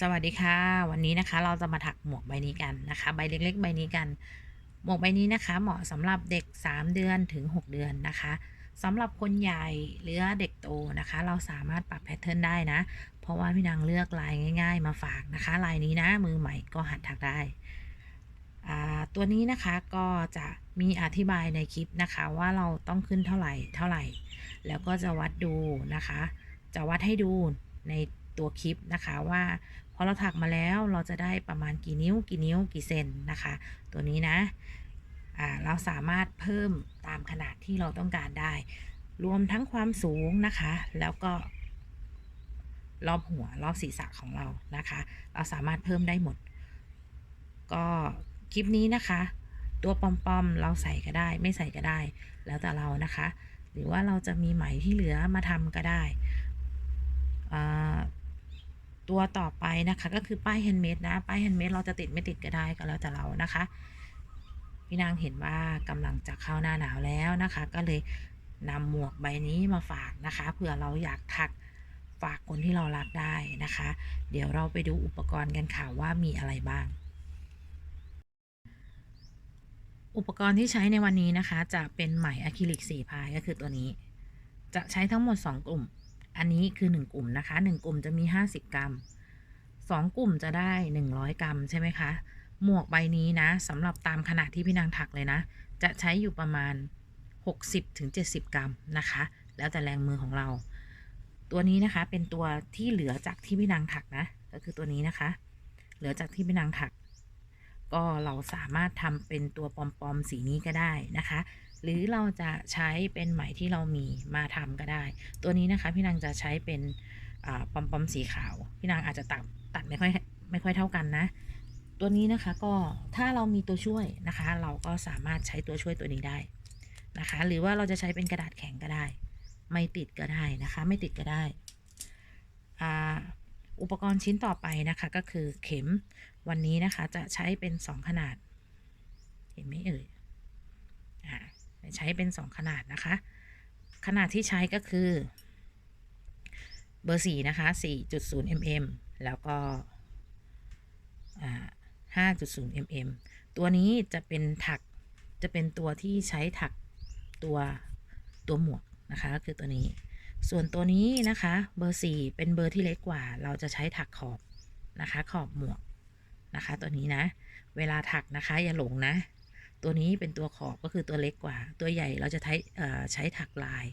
สวัสดีค่ะ วันนี้นะคะเราจะมาถักหมวกใบนี้กันนะคะ ใบเล็ก ๆ ใบนี้กัน หมวกใบนี้นะคะ เหมาะสำหรับเด็ก 3 เดือนถึง 6 เดือนนะคะสำหรับคนใหญ่หรือเด็กโตนะคะ เราสามารถปรับแพทเทิร์นได้นะ เพราะว่าพี่นางเลือกลายง่าย ๆ มาฝากนะคะลายนี้นะมือใหม่ก็หัดถักได้ ตัวนี้นะคะก็จะมีอธิบายในคลิปนะคะว่าเราต้องขึ้นเท่าไหร่เท่าไหร่ แล้วก็จะวัดดูนะคะ จะวัดให้ดูในตัวคลิปนะคะว่า อเราถักมาแล้วเราจะได้ประมาณกี่นิ้ว กี่นิ้วกี่เซนนะคะ ตัวนี้นะอ่าเราสามารถเพิ่มตามขนาดที่เราต้องการได้ รวมทั้งความสูงนะคะ แล้วก็ รอบหัวรอบศีรษะของเรานะคะ เราสามารถเพิ่มได้หมด ก็คลิปนี้นะคะ ตัวปอมๆเราใส่ก็ได้ ไม่ใส่ก็ได้ แล้วแต่เรานะคะ หรือว่าเราจะมีไหมที่เหลือมาทำก็ได้อ่า ตัวต่อไปนะคะ ก็คือป้ายแฮนด์เมดนะ ป้ายแฮนด์เมดเราจะติดไม่ติดก็ได้ก็แล้วแต่เรานะคะ พี่นางเห็นว่ากำลังจะเข้าหน้าหนาวแล้วนะคะ ก็เลยนำหมวกใบนี้มาฝากนะคะเผื่อเราอยากถักฝากคนที่เรารักได้นะคะ เดี๋ยวเราไปดูอุปกรณ์กันค่ะว่ามีอะไรบ้าง อุปกรณ์ที่ใช้ในวันนี้นะคะ จะเป็นไหมอะคริลิก4พายก็คือตัวนี้ จะใช้ทั้งหมด 2 กลุ่ม อันนี้คือ 1 กลุ่มนะคะ 1 กลุ่มจะมี 50 กรัม 2 กลุ่มจะได้ 100 กรัมใช่ไหมคะ หมวกใบนี้นะสำหรับตามขนาดที่พี่นางถักเลยนะ จะใช้อยู่ประมาณ 60-70 กรัมนะคะ แล้วแต่แรงมือของเรา ตัวนี้นะคะเป็นตัวที่เหลือจากที่พี่นางถักนะ ก็คือตัวนี้นะคะ เหลือจากที่พี่นางถัก ก็เราสามารถทำเป็นตัวปอมๆสีนี้ก็ได้นะคะ หรือเราจะใช้เป็นไหมที่เรามีมาทำก็ได้ ตัวนี้นะคะพี่นางจะใช้เป็นปอมปอมสีขาว พี่นางอาจจะตัดตัดไม่ค่อยไม่ค่อยเท่ากันนะ ตัวนี้นะคะก็ถ้าเรามีตัวช่วยนะคะ เราก็สามารถใช้ตัวช่วยตัวนี้ได้นะคะ หรือว่าเราจะใช้เป็นกระดาษแข็งก็ได้ ไม่ติดก็ได้นะคะ ไม่ติดก็ได้ออุปกรณ์ชิ้นต่อไปนะคะก็คือเข็มวันนี้นะคะจะใช้เป็น 2 ขนาด เห็นไหมเอ่ย ใช้เป็น 2 ขนาดนะคะ ขนาดที่ใช้ก็คือ เบอร์ 4 นะคะ 4.0 mm แล้วก็อ่า5.0 mm ตัวนี้จะเป็นถักจะเป็นตัวที่ใช้ถักตัวตัวหมวกนะคะก็คือตัวนี้ ส่วนตัวนี้นะคะเบอร์ 4 เป็นเบอร์ที่เล็กกว่า เราจะใช้ถักขอบนะคะขอบหมวกนะคะ ตัวนี้นะ เวลาถักนะคะอย่าหลงนะ ตัวนี้เป็นตัวขอบก็คือตัวเล็กกว่า ตัวใหญ่เราจะใช้ใช้ถักลาย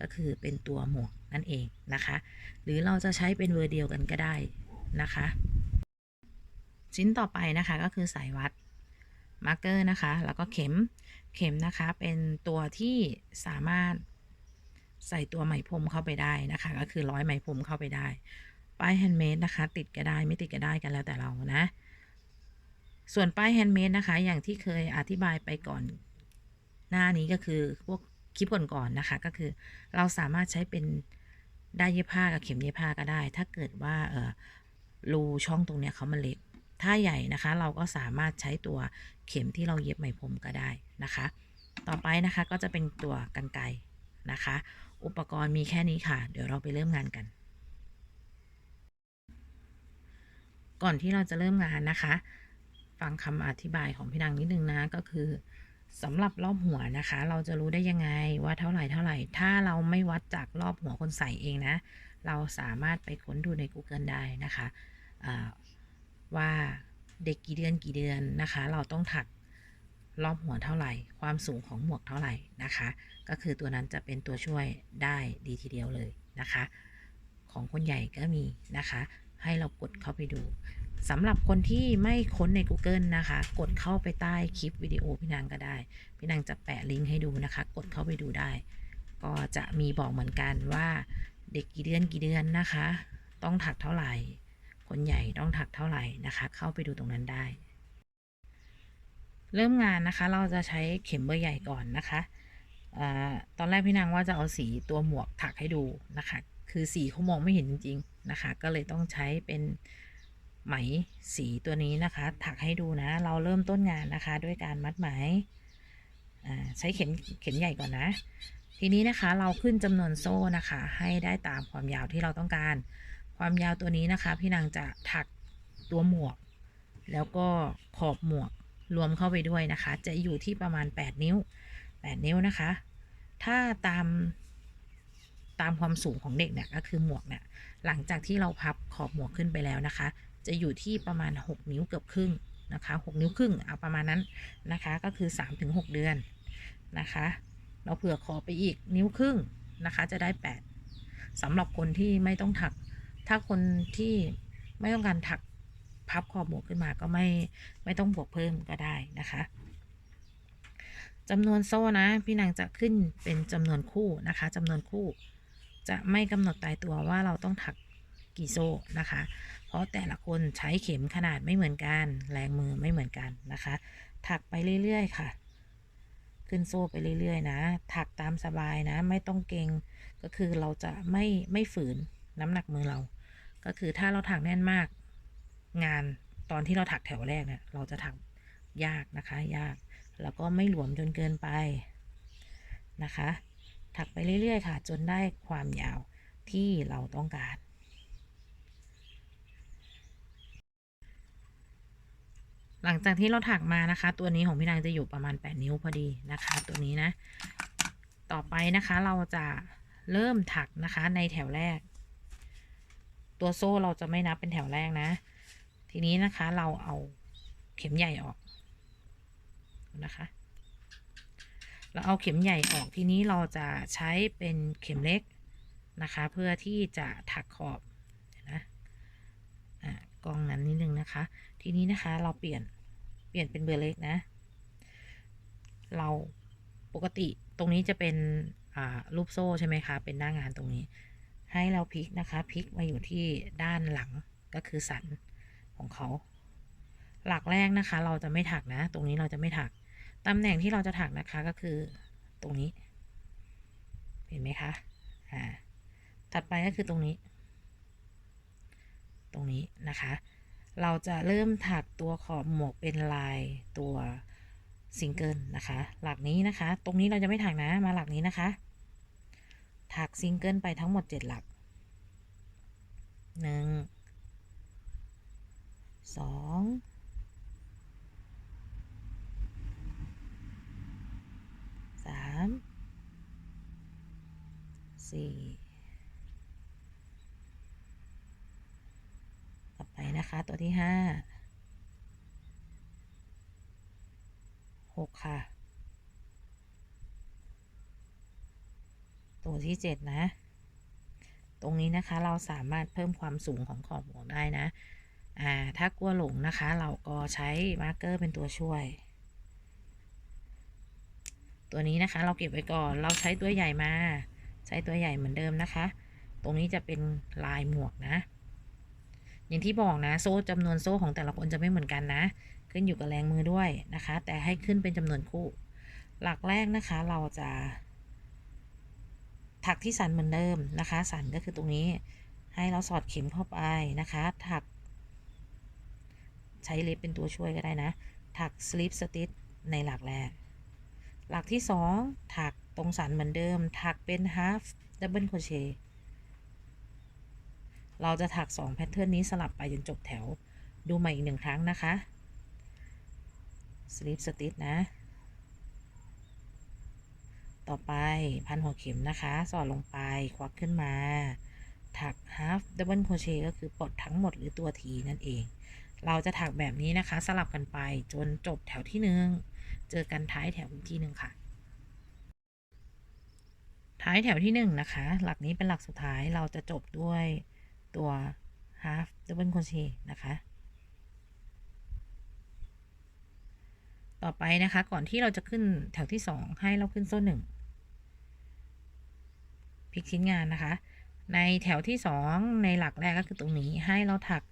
ก็คือเป็นตัวหมวกนั่นเองนะคะ หรือเราจะใช้เป็นเบอร์เดียวกันก็ได้นะคะ ชิ้นต่อไปนะคะก็คือสายวัดมาร์กเกอร์นะคะ แล้วก็เข็มเข็มนะคะเป็นตัวที่สามารถใส่ตัวไหมพรมเข้าไปได้นะคะ ก็คือร้อยไหมพรมเข้าไปได้ ป้ายแฮนด์เมดนะคะ ติดก็ได้ไม่ติดก็ได้กันแล้วแต่เรานะ ส่วนป้ายแฮนด์เมดนะคะ อย่างที่เคยอธิบายไปก่อน หน้านี้ก็คือพวกคลิปก่อนๆนะคะ ก็คือเราสามารถใช้เป็นได้เย็บผ้ากับเข็มเย็บผ้าก็ได้ ถ้าเกิดว่าเออรูช่องตรงเนี้ยเขามันเล็ก ถ้าใหญ่นะคะ เราก็สามารถใช้ตัวเข็มที่เราเย็บไหมพรมก็ได้นะคะ ต่อไปนะคะก็จะเป็นตัวกันไกนะคะ อุปกรณ์มีแค่นี้ค่ะ เดี๋ยวเราไปเริ่มงานกัน ก่อนที่เราจะเริ่มงานนะคะ ฟังคำอธิบายของพี่นางนิดนึงนะก็คือสำหรับรอบหัวนะคะ เราจะรู้ได้ยังไงว่าเท่าไหร่เท่าไหร่ ถ้าเราไม่วัดจากรอบหัวคนใส่เองนะ เราสามารถไปค้นดูใน Google ได้นะคะว่าเด็กกี่เดือนกี่เดือนนะคะ เราต้องถักรอบหัวเท่าไหร่ ความสูงของหมวกเท่าไหร่นะคะ ก็คือตัวนั้นจะเป็นตัวช่วยได้ดีทีเดียวเลยนะคะ ของคนใหญ่ก็มีนะคะ ให้เรากดเข้าไปดู สำหรับคนที่ไม่ค้นใน Google นะคะ กดเข้าไปใต้คลิปวิดีโอพี่นางก็ได้ พี่นางจะแปะลิงก์ให้ดูนะคะ กดเข้าไปดูได้ ก็จะมีบอกเหมือนกันว่าเด็กกี่เดือนกี่เดือนนะคะ ต้องถักเท่าไหร่ คนใหญ่ต้องถักเท่าไหร่นะคะ เข้าไปดูตรงนั้นได้ เริ่มงานนะคะเราจะใช้เข็มเบอร์ใหญ่ก่อนนะคะอตอนแรกพี่นางว่าจะเอาสีตัวหมวกถักให้ดูนะคะ คือสีเขามองไม่เห็นจริงๆนะคะ ก็เลยต้องใช้เป็น ไหมสีตัวนี้นะคะ ถักให้ดูนะ เราเริ่มต้นงานนะคะ ด้วยการมัดไหมใช้เข็มเข็มใหญ่ก่อนนะ ทีนี้นะคะเราขึ้นจำนวนโซ่นะคะ ให้ได้ตามความยาวที่เราต้องการ ความยาวตัวนี้นะคะ พี่นางจะถักตัวหมวก แล้วก็ขอบหมวกรวมเข้าไปด้วยนะคะ จะอยู่ที่ประมาณ 8 นิ้ว 8 นิ้วนะคะ ถ้าตามตามความสูงของเด็กเนี่ยก็คือหมวกเนี่ยหลังจากที่เราพับขอบหมวกขึ้นไปแล้วนะคะ จะอยู่ที่ประมาณ 6 นิ้วเกือบครึ่งนะคะ 6 นิ้วครึ่งเอาประมาณนั้นนะคะ ก็คือ 3-6 เดือนนะคะ เราเผื่อขอไปอีกนิ้วครึ่งนะคะ จะได้ 8สำหรับคนที่ไม่ต้องถัก ถ้าคนที่ไม่ต้องการถักพับขอบหมวกขึ้นมาก็ไม่ไม่ต้องบวกเพิ่มก็ได้นะคะจำนวนโซ่นะ พี่นางจะขึ้นเป็นจำนวนคู่นะคะจำนวนคู่ จะไม่กำหนดตายตัวว่าเราต้องถักกี่โซ่นะคะ ราะแต่ละคนใช้เข็มขนาดไม่เหมือนกัน แรงมือไม่เหมือนกันนะคะ ถักไปเรื่อยๆค่ะ ขึ้นโซ่ไปเรื่อยๆนะ ถักตามสบายนะ ไม่ต้องเกรงก็คือเราจะไม่ไม่ฝืนน้ำหนักมือเรา ก็คือถ้าเราถักแน่นมาก งานตอนที่เราถักแถวแรกเนี่ยเราจะถักยากนะคะ ยาก แล้วก็ไม่หลวมจนเกินไปนะคะ ถักไปเรื่อยๆ ค่ะ จนได้ความยาวที่เราต้องการ หลังจากที่เราถักมานะคะ ตัวนี้ของพี่นางจะอยู่ประมาณ 8 นิ้วพอดีนะคะ ตัวนี้นะ ต่อไปนะคะเราจะเริ่มถักนะคะในแถวแรก ตัวโซ่เราจะไม่นับเป็นแถวแรกนะ ทีนี้นะคะเราเอาเข็มใหญ่ออกนะคะ เราเอาเข็มใหญ่ออกทีนี้เราจะใช้เป็นเข็มเล็กนะคะ เพื่อที่จะถักขอบนะอ่ากองนั้นนิดนึงนะคะ ทีนี้นะคะเราเปลี่ยน ลี่ยนเป็นเบอร์เล็กนะ เราปกติตรงนี้จะเป็นรูปโซ่ใช่ไหมคะ เป็นหน้างานตรงนี้ ให้เราพลิกนะคะ พลิกมาอยู่ที่ด้านหลังก็คือสันของเขา หลักแรกนะคะ เราจะไม่ถักนะ ตรงนี้เราจะไม่ถัก ตำแหน่งที่เราจะถักนะคะก็คือตรงนี้ เห็นไหมคะ อ่า ถัดไปก็คือตรงนี้ ตรงนี้นะคะ เราจะเริ่มถักตัวขอบหมวกเป็นลายตัวซิงเกิลนะคะ หลักนี้นะคะ ตรงนี้เราจะไม่ถักนะ มาหลักนี้นะคะ ถักซิงเกิลไปทั้งหมด 7 หลัก 1 2 3 4 นะคะ ตัวที่ห้าหกค่ะ ตัวที่เจ็ดนะ ตรงนี้นะคะเราสามารถเพิ่มความสูงของขอบหมวกได้นะอ่าถ้ากลัวหลงนะคะ เราก็ใช้มาร์กเกอร์เป็นตัวช่วย ตัวนี้นะคะเราเก็บไว้ก่อนเราใช้ตัวใหญ่มา ใช้ตัวใหญ่เหมือนเดิมนะคะ ตรงนี้จะเป็นลายหมวกนะ อย่างที่บอกนะ โซ่จำนวนโซ่ของแต่ละคนจะไม่เหมือนกันนะ ขึ้นอยู่กับแรงมือด้วยนะคะ แต่ให้ขึ้นเป็นจำนวนคู่ หลักแรกนะคะเราจะถักที่สันเหมือนเดิมนะคะ สันก็คือตรงนี้ให้เราสอดเข็มเข้าไปนะคะ ถัก ใช้เล็บเป็นตัวช่วยก็ได้นะ ถักสลิปสติ t ในหลักแรก หลักที่สองถักตรงสันเหมือนเดิม ถักเป็น half double crochet เราจะถัก2แพทเทิร์นนี้สลับไปจนจบแถว ดูใหม่อีกหนึ่งครั้งนะคะ slip stitch นะ ต่อไปพันหัวเข็มนะคะ สอดลงไปควักขึ้นมา ถัก half double crochet ก็คือปลดทั้งหมดหรือตัวทีนั่นเอง เราจะถักแบบนี้นะคะ สลับกันไปจนจบแถวที่หนึ่งเจอกันท้ายแถวอีกที่หนึ่งค่ะ ท้ายแถวที่หนึ่งนะคะ หลักนี้เป็นหลักสุดท้ายเราจะจบด้วย ตัว half double crochet นะคะ ต่อไปนะคะก่อนที่เราจะขึ้นแถวที่สองให้เราขึ้นโซ่หนึ่งพลิกชิ้นงานนะคะ ในแถวที่สองในหลักแรกก็คือตรงนี้ให้เราถัก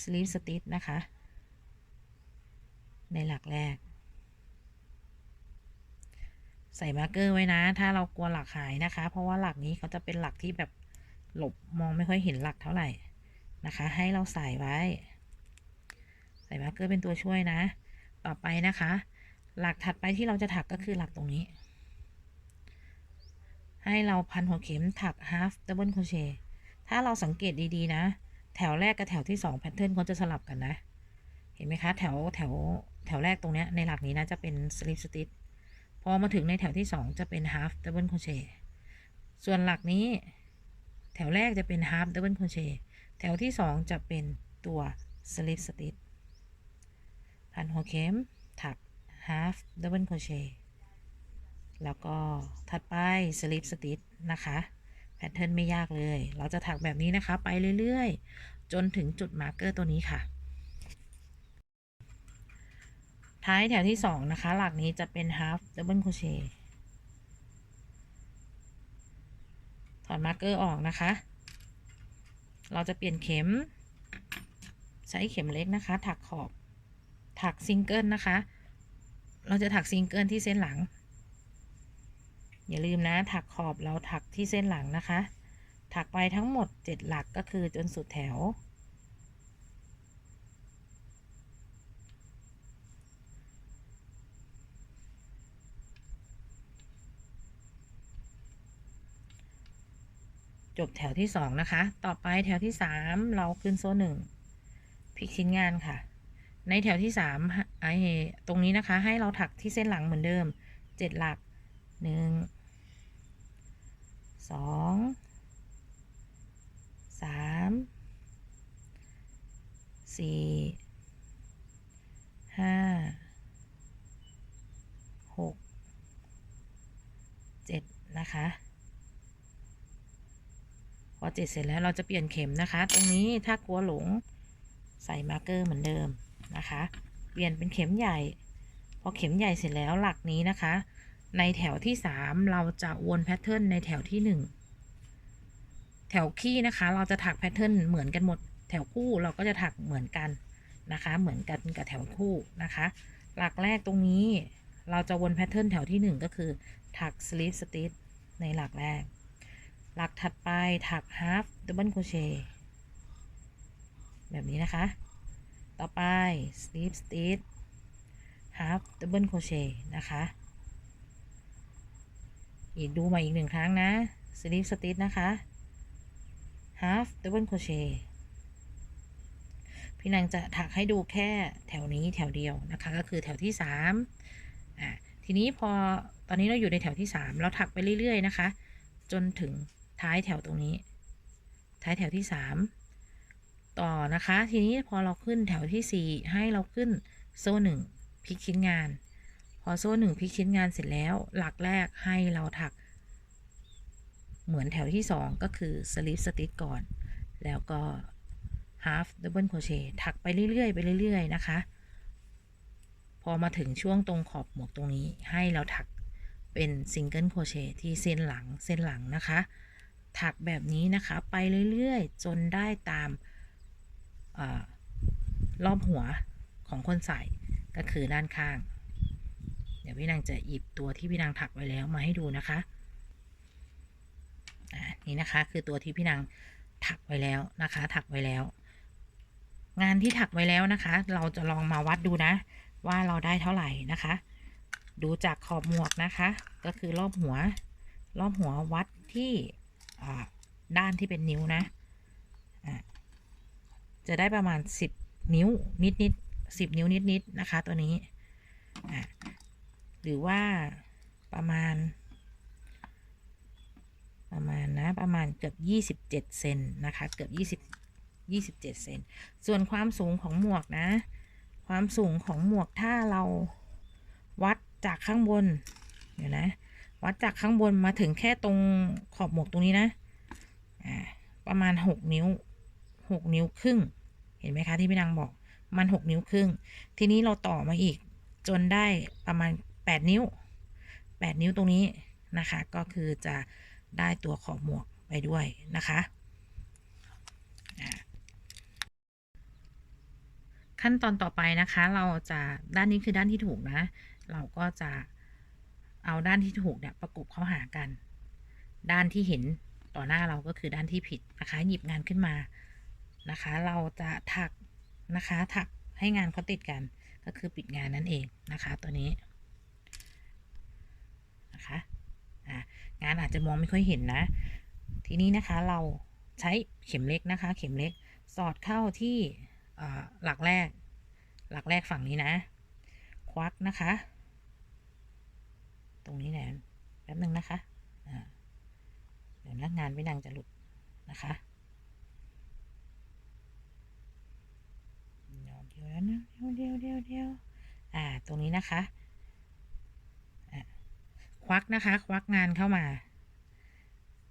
sleeve stitch นะคะ ในหลักแรก ใส่มาร์กเกอร์ไว้นะ ถ้าเรากลัวหลักหายนะคะ เพราะว่าหลักนี้เขาจะเป็นหลักที่แบบ หลบมองไม่ค่อยเห็นหลักเท่าไหร่นะคะ ให้เราใส่ไว้ ใส่มาร์กเกอร์เป็นตัวช่วยนะ ต่อไปนะคะ หลักถัดไปที่เราจะถักก็คือหลักตรงนี้ ให้เราพันหัวเข็มถัก half double crochet ถ้าเราสังเกตดีๆนะ แถวแรกกับแถวที่สองแพทเทิร์นเขาจะสลับกันนะ เห็นไหมคะ แถวแถวแถวแรกตรงเนี้ยในหลักนี้นะจะเป็น slip stitch พอมาถึงในแถวที่สองจะเป็น half double crochet ส่วนหลักนี้ แถวแรกจะเป็น half double crochet แถวที่สองจะเป็นตัว slip stitch พันหัวเข็ม ถัก half double crochet แล้วก็ถัดไป slip stitch นะคะแพทเทิร์นไม่ยากเลย เราจะถักแบบนี้นะคะ ไปเรื่อยๆ จนถึงจุดมาร์กเกอร์ตัวนี้ค่ะ ท้ายแถวที่สองนะคะ หลักนี้จะเป็น half double crochet ถอดมาร์กเกอร์ออกนะคะ เราจะเปลี่ยนเข็ม ใช้เข็มเล็กนะคะ ถักขอบ ถักซิงเกิลนะคะ เราจะถักซิงเกิลที่เส้นหลัง อย่าลืมนะ ถักขอบเราถักที่เส้นหลังนะคะ ถักไปทั้งหมด 7 หลักก็คือจนสุดแถว จบแถวที่สองนะคะ ต่อไปแถวที่สามเราขึ้นโซ่หนึ่งพลิกชิ้นงานค่ะ ในแถวที่สามไอตรงนี้นะคะ ให้เราถักที่เส้นหลังเหมือนเดิมเจ็ดหลักหนึ่งสองสามสี่ห้าหกเจ็ดนะคะ พอเจ็ดเสร็จแล้วเราจะเปลี่ยนเข็มนะคะ ตรงนี้ถ้ากลัวหลงใส่มาร์กเกอร์เหมือนเดิมนะคะ เปลี่ยนเป็นเข็มใหญ่ พอเข็มใหญ่เสร็จแล้วหลักนี้นะคะ ในแถวที่สามเราจะวนแพทเทิร์นในแถวที่หนึ่งแถวขี้นะคะ เราจะถักแพทเทิร์นเหมือนกันหมด แถวคู่เราก็จะถักเหมือนกันนะคะ เหมือนกันกับแถวคู่นะคะ หลักแรกตรงนี้เราจะวนแพทเทิร์นแถวที่หนึ่งก็คือถัก slip stitch ในหลักแรก หลักถัดไปถัก half double crochet แบบนี้นะคะ ต่อไป slip stitch half double crochet นะคะ อีกดูมาอีกหนึ่งครั้งนะ slip stitch นะคะ half double crochet พี่นางจะถักให้ดูแค่แถวนี้แถวเดียวนะคะ ก็คือแถวที่สามอะทีนี้พอตอนนี้เราอยู่ในแถวที่สามเราถักไปเรื่อย ๆ นะคะ จนถึง ท้ายแถวตรงนี้ ท้ายแถวที่สามต่อนะคะ ทีนี้พอเราขึ้นแถวที่สี่ให้เราขึ้นโซ่หนึ่งพลิกชิ้นงาน พอโซ่หนึ่งพลิกชิ้นงานเสร็จแล้ว หลักแรกให้เราถัก เหมือนแถวที่สองก็คือ slip stitch ก่อน แล้วก็ half double crochet ถักไปเรื่อยๆ ไปเรื่อยๆ นะคะ พอมาถึงช่วงตรงขอบหมวกตรงนี้ให้เราถักเป็น single crochet ที่เส้นหลังเส้นหลังนะคะ ถักแบบนี้นะคะไปเรื่อยๆ จนได้ตามอรอบหัวของคนใส่ก็คือด้านข้าง เดี๋ยวพี่นางจะหยิบตัวที่พี่นางถักไว้แล้วมาให้ดูนะคะนี่นะคะคือตัวที่พี่นางถักไว้แล้วนะคะ ถักไว้แล้ว งานที่ถักไว้แล้วนะคะ เราจะลองมาวัดดูนะ ว่าเราได้เท่าไหร่นะคะ ดูจากขอบหมวกนะคะ ก็คือรอบหัว รอบหัววัดที่ ด้านที่เป็นนิ้วนะะจะได้ประมาณ 10 นิ้วนิดนิดสิบนิ้วนิดนิดนะคะ ตัวนี้หรือว่าประมาณ ประมาณนะประมาณเกือบ 27เซนนะคะเกือบ20 27เซนส่วนความสูงของหมวกนะ ความสูงของหมวกถ้าเราวัดจากข้างบนเดี๋ยวนะ วัดจากข้างบนมาถึงแค่ตรงขอบหมวกตรงนี้นะอ่าประมาณ6นิ้ว6นิ้วครึ่ง เห็นไหมคะที่พี่นางบอกมัน6นิ้วครึ่ง ทีนี้เราต่อมาอีกจนได้ประมาณ8นิ้ว8นิ้วตรงนี้นะคะ ก็คือจะได้ตัวขอบหมวกไปด้วยนะคะอ่าขั้นตอนต่อไปนะคะ เราจะด้านนี้คือด้านที่ถูกนะ เราก็จะ เอาด้านที่ถูกเนี่ยประกบเข้าหากัน ด้านที่เห็นต่อหน้าเราก็คือด้านที่ผิดนะคะ หยิบงานขึ้นมานะคะ เราจะถักนะคะ ถักให้งานเขาติดกัน ก็คือปิดงานนั่นเองนะคะ ตัวนี้นะคะงานอาจจะมองไม่ค่อยเห็นนะ ทีนี้นะคะเราใช้เข็มเล็กนะคะ เข็มเล็กสอดเข้าที่หลักแรก หลักแรกฝั่งนี้นะ ควักนะคะ รงนี้แหละแป๊บหนึ่งนะคะเดี๋ยวนักงานไม่ดังจะหลุดนะคะเดี๋ยวเดี๋ยวนะเดี๋ยวเดี๋ยวเดี๋ยวเดี๋ยวอ่า ตรงนี้นะคะควักนะคะ ควักงานเข้ามา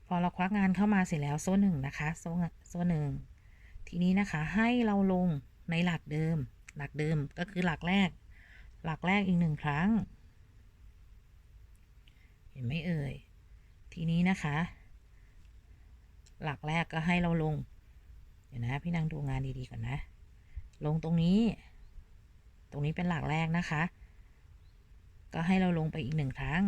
พอเราควักงานเข้ามาเสร็จแล้วโซ่หนึ่งนะคะโซ่โซ่หนึ่งทีนี้นะคะให้เราลงในหลักเดิม หลักเดิมก็คือหลักแรก หลักแรกอีกหนึ่งครั้ง ห็นไหมเอ่ย ทีนี้นะคะ หลักแรกก็ให้เราลง เดี๋ยวนะพี่นางดูงานดีๆก่อนนะ ลงตรงนี้ ตรงนี้เป็นหลักแรกนะคะ ก็ให้เราลงไปอีกหนึ่งครั้ง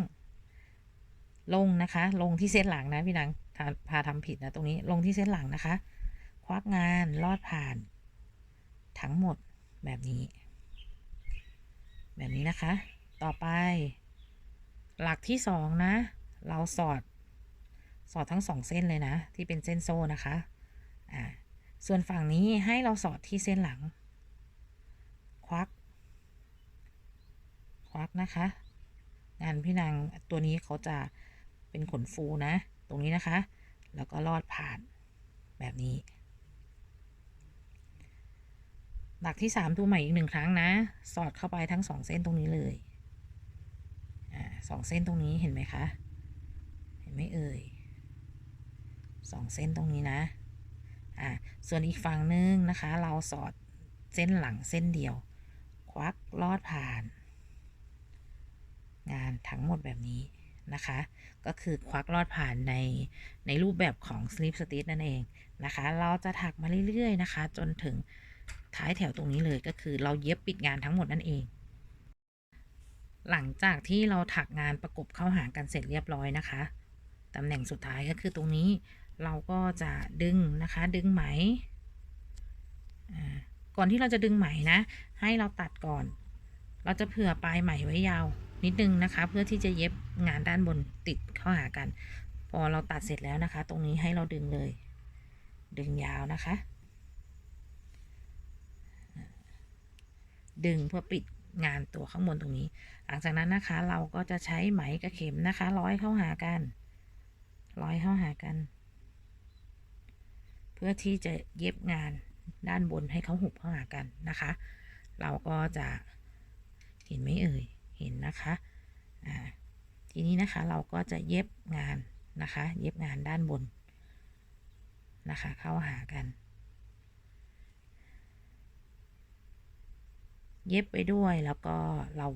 ลงนะคะ ลงที่เส้นหลังนะพี่นางพาพาทำผิดนะตรงนี้ ลงที่เส้นหลังนะคะ ควักงานลอดผ่าน ทั้งหมดแบบนี้ แบบนี้นะคะ ต่อไป หลักที่สองนะ เราสอด สอดทั้งสองเส้นเลยนะ ที่เป็นเส้นโซ่นะคะอ่าส่วนฝั่งนี้ให้เราสอดที่เส้นหลัง ควัก ควักนะคะ งานพี่นางตัวนี้เขาจะเป็นขนฟูนะ ตรงนี้นะคะ แล้วก็ลอดผ่านแบบนี้ หลักที่สามตัวใหม่อีกหนึ่งครั้งนะ สอดเข้าไปทั้งสองเส้นตรงนี้เลย สองเส้นตรงนี้เห็นไหมคะ เห็นไหมเอ่ยสองเส้นตรงนี้นะ อ่า ส่วนอีกฝั่งนึงนะคะ เราสอดเส้นหลังเส้นเดียว ควักลอดผ่าน งานทั้งหมดแบบนี้นะคะ ก็คือควักลอดผ่านในในรูปแบบของ slip stitch นั่นเองนะคะ เราจะถักมาเรื่อยๆนะคะ จนถึงท้ายแถวตรงนี้เลยก็คือเราเย็บปิดงานทั้งหมดนั่นเอง หลังจากที่เราถักงานประกบเข้าหากันเสร็จเรียบร้อยนะคะตำแหน่งสุดท้ายก็คือตรงนี้เราก็จะดึงนะคะ ดึงไหม ก่อนที่เราจะดึงไหมนะ ให้เราตัดก่อน เราจะเผื่อปลายไหมไว้ยาวนิดนึงนะคะ เพื่อที่จะเย็บงานด้านบนติดเข้าหากัน พอเราตัดเสร็จแล้วนะคะ ตรงนี้ให้เราดึงเลย ดึงยาวนะคะ ดึงเพื่อปิด งานตัวข้างบนตรงนี้ หลังจากนั้นนะคะเราก็จะใช้ไหมกับเข็มนะคะร้อยเข้าหากัน ร้อยเข้าหากัน เพื่อที่จะเย็บงานด้านบนให้เขาหุบเข้าหากันนะคะ เราก็จะเห็นไหมเอ่ย เห็นนะคะอ่าทีนี้นะคะเราก็จะเย็บงานนะคะ เย็บงานด้านบนนะคะ เข้าหากัน เย็บไปด้วยแล้วก็เรา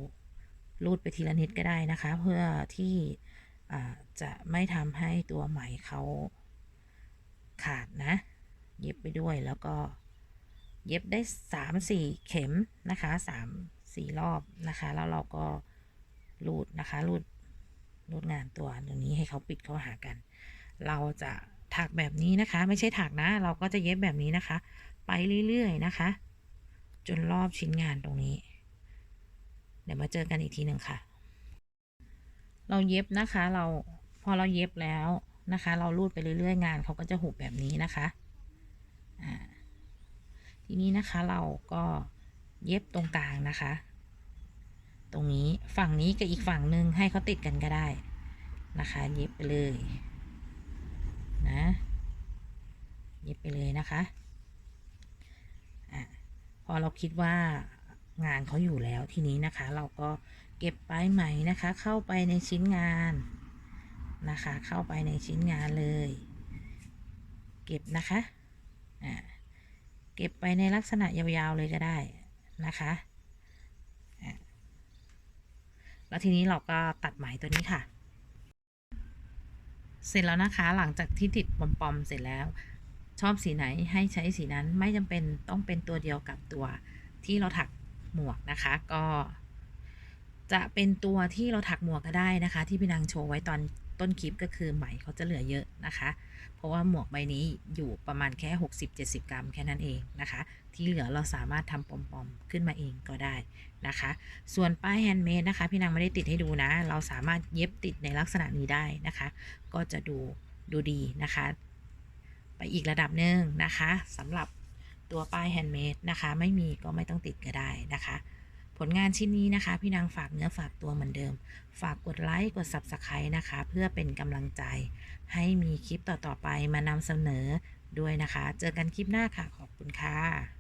รูดไปทีละนิดก็ได้นะคะ เพื่อที่จะไม่ทำให้ตัวไหมเขาขาดนะ เย็บไปด้วยแล้วก็เย็บได้สามสี่เข็มนะคะสามสี่รอบนะคะ แล้วเราก็รูดนะคะรูดรูดงานตัวตรงนี้ให้เขาปิดเข้าหากัน เราจะถักแบบนี้นะคะ ไม่ใช่ถักนะ เราก็จะเย็บแบบนี้นะคะ ไปเรื่อยๆนะคะ จนรอบชิ้นงานตรงนี้ เดี๋ยวมาเจอกันอีกทีหนึ่งค่ะ เราเย็บนะคะเราพอเราเย็บแล้วนะคะ เราลูดไปเรื่อยๆงานเขาก็จะหุบแบบนี้นะคะทีนี้นะคะเราก็เย็บตรงกลางนะคะ ตรงนี้ฝั่งนี้กับอีกฝั่งหนึ่งให้เขาติดกันก็ได้นะคะ เย็บไปเลยนะ เย็บไปเลยนะคะ พอเราคิดว่างานเขาอยู่แล้วทีนี้นะคะ เราก็เก็บปลายไหมนะคะ เข้าไปในชิ้นงานนะคะ เข้าไปในชิ้นงานเลย เก็บนะคะอ่าเก็บไปในลักษณะยาวๆเลยก็ได้นะคะอะแล้วทีนี้เราก็ตัดไหมตัวนี้ค่ะ เสร็จแล้วนะคะหลังจากที่ติดปอมๆเสร็จแล้ว ชอบสีไหนให้ใช้สีนั้นไม่จำเป็นต้องเป็นตัวเดียวกับตัวที่เราถักหมวกนะคะ ก็ จะเป็นตัวที่เราถักหมวกก็ได้นะคะ ที่พี่นางโชว์ไว้ตอนต้นคลิปก็คือไหมเขาจะเหลือเยอะนะคะ เพราะว่าหมวกใบนี้อยู่ประมาณแค่ 60-70 กรัมแค่นั้นเองนะคะ ที่เหลือเราสามารถทำปอมๆ ขึ้นมาเองก็ได้นะคะ ส่วนป้ายแฮนด์เมดนะคะ พี่นางไม่ได้ติดให้ดูนะ เราสามารถเย็บติดในลักษณะนี้ได้นะคะ ก็จะดูดูดีนะคะ ไปอีกระดับหนึ่งนะคะสำหรับตัวป้ายแฮนด์เมดนะคะไม่มีก็ไม่ต้องติดก็ได้นะคะ ผลงานชิ้นนี้นะคะ พี่นางฝากเนื้อฝากตัวเหมือนเดิม ฝากกดไลค์กด Subscribe นะคะ เพื่อเป็นกำลังใจ ให้มีคลิปต่อๆไปมานำเสนอด้วยนะคะ เจอกันคลิปหน้าค่ะ ขอบคุณค่ะ